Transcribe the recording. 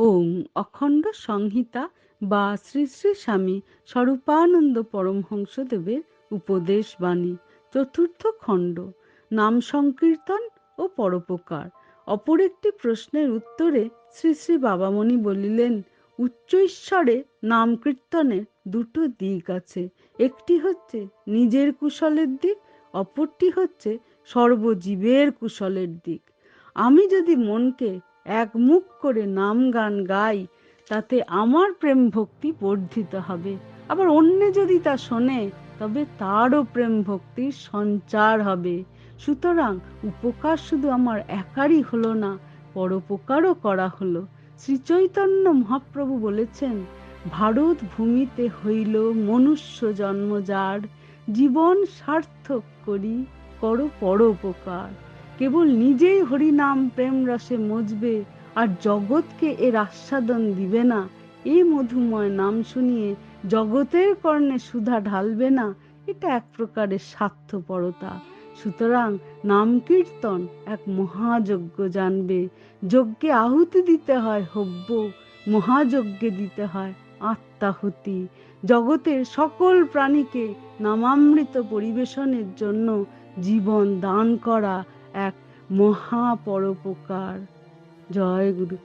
ওম অখণ্ড সংহিতা বা শ্রী শ্রী স্বামী স্বরূপানন্দ পরমহংসদেবের উপদেশ বাণী, চতুর্থ খণ্ড, নাম সংকীর্তন ও পরোপকার। অপর একটি প্রশ্নের উত্তরে শ্রী শ্রী বাবামণি বলিলেন, উচ্চ ঈশ্বরে নাম কীর্তনের দুটো দিক আছে। একটি হচ্ছে নিজের কুশলের দিক, অপরটি হচ্ছে সর্বজীবের কুশলের দিক। আমি যদি মনকে এক মুখ করে নাম গান গাই, তাতে আমার প্রেম ভক্তি বর্ধিত হবে। আবার অন্য যদি তা শোনে, তবে তারও প্রেম ভক্তির সঞ্চার হবে। সুতরাং উপকার শুধু আমার একারই হলো না, পরোপকারও করা হলো। শ্রী চৈতন্য মহাপ্রভু বলেছেন, ভারত ভূমিতে হইল মনুষ্য জন্ম যার জীবন সার্থক করি, করো পরোপকার। কেবল নিজেই হরিনাম প্রেম রসে মজবে, আর জগৎকে এর আস্বাদন দিবে না। এই মধুময় নাম শুনিয়ে জগতের কর্ণে সুধা ঢালবে না। এটা এক প্রকারের স্বার্থপরতা। সুতরাং নাম কীর্তন এক মহাযজ্ঞ জানবে। যজ্ঞে আহুতি দিতে হয় হব্য, মহাযজ্ঞে দিতে হয় আত্মাহুতি। জগতের সকল প্রাণীকে নামামৃত পরিবেশনের জন্য জীবন দান করা এক মহাপরোপকার। জয় গুরু।